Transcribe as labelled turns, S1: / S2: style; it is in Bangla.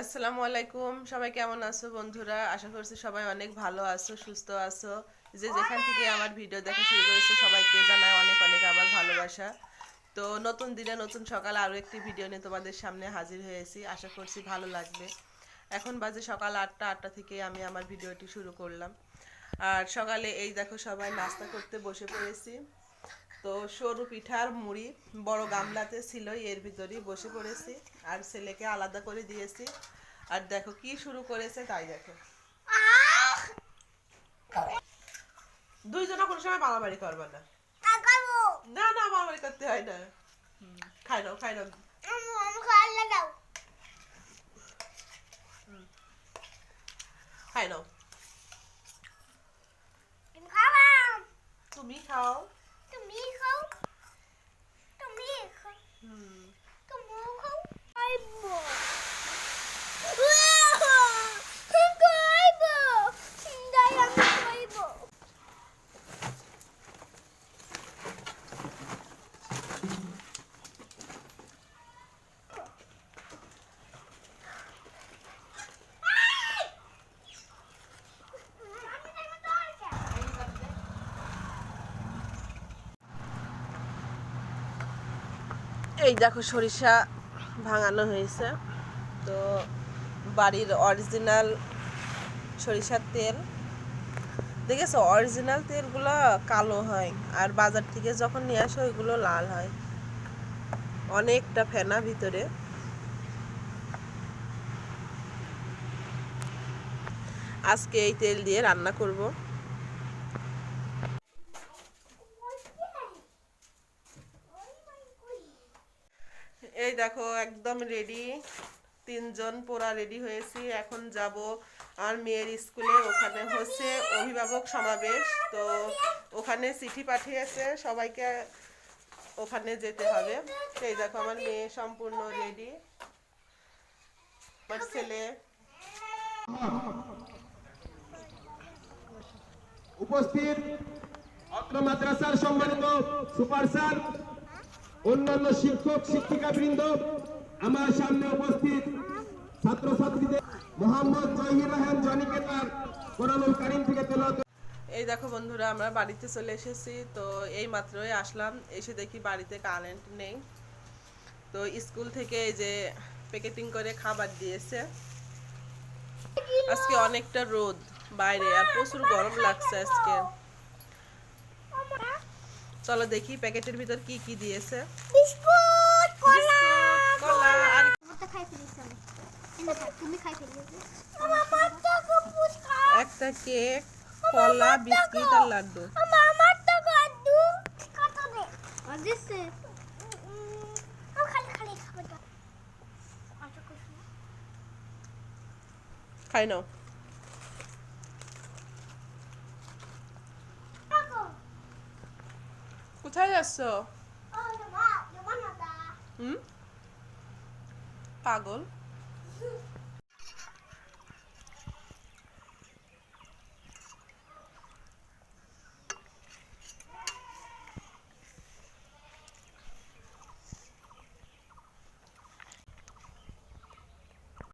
S1: আসসালামু আলাইকুম। সবাই কেমন আছো বন্ধুরা? আশা করছি সবাই অনেক ভালো আছো, সুস্থ আছো। যে যেখান থেকে আমার ভিডিও দেখা শুরু করেছ, সবাইকে জানাই অনেক অনেক আমার ভালোবাসা। তো নতুন দিনে নতুন সকালে আরও একটি ভিডিও নিয়ে তোমাদের সামনে হাজির হয়েছি। আশা করছি ভালো লাগবে। এখন বাজে সকাল আটটা আটটা থেকে আমি আমার ভিডিওটি শুরু করলাম। আর সকালে এই দেখো সবাই নাস্তা করতে বসে পড়েছি। তো সরু পিঠার মুড়ি বড় গামলাতে ছিল এর ভিতরেই বসে পড়েছি। আর ছেলেকে আলাদা করে দিয়েছি। আর দেখো কি শুরু করেছে তাই দেখো। দুইজনে কোনো সময় মারামারি করবে না। না না মারামারি করতে হয় না। খাই নাও খাই নাও। খাই নাও। তুমি খাও। এই দেখো সরিষা ভাঙানো হয়েছে। তো বাড়ির অরিজিনাল সরিষার তেল। দেখেছ? অরিজিনাল তেলগুলো কালো হয় আর বাজার থেকে যখন নিয়ে আসো ওইগুলো লাল হয়। অনেকটা ফেনা ভিতরে। আজকে এই তেল দিয়ে রান্না করব। এই দেখো, একদম রেডি তিনজন পুরা রেডি হয়েছি। এখন যাব আর মেয়ের স্কুলে। ওখানে হচ্ছে অভিভাবক সমাবেশ। তো ওখানে চিঠি পাঠিয়েছে। সবাইকে ওখানে যেতে হবে। এই দেখো, আমার মেয়ে সম্পূর্ণ রেডি আমার ছেলে।
S2: উপস্থিত মাদ্রাসার সম্মানিত সুপার স্যার অন্যান্য শিক্ষক শিক্ষিকা বৃন্দ আমার সামনে উপস্থিত ছাত্রছাত্রীদের, মোহাম্মদ জহির রাহান জনিকে তার কোরআনুল কারিম থেকে তেলাওয়াত
S1: এই দেখো বন্ধুরা, আমরা বাড়িতে চলে এসেছি, তো এই মাত্রই আসলাম। এসে দেখি বাড়িতে কারেন্ট নেই। তো স্কুল থেকে এই যে প্যাকেটিং করে খাবার দিয়েছে। আজকে অনেকটা রোদ বাইরে, আর প্রচুর গরম লাগছে আজকে। চলো দেখি প্যাকেটের ভিতর কি কি দিয়েছে।
S3: বিস্কুট কলা
S1: কলা আর
S3: খাই তুমি খাই
S1: একটা কেক কলা বিস্কিট আর লাড্ডু।
S3: আমারটা গাড্ডু কত দে? অদিসে ও খালি খালি খাবে তো। আচ্ছা
S1: খাই নাও
S3: কাকো
S1: কোথায় যাচ্ছ? হুম? পাগল।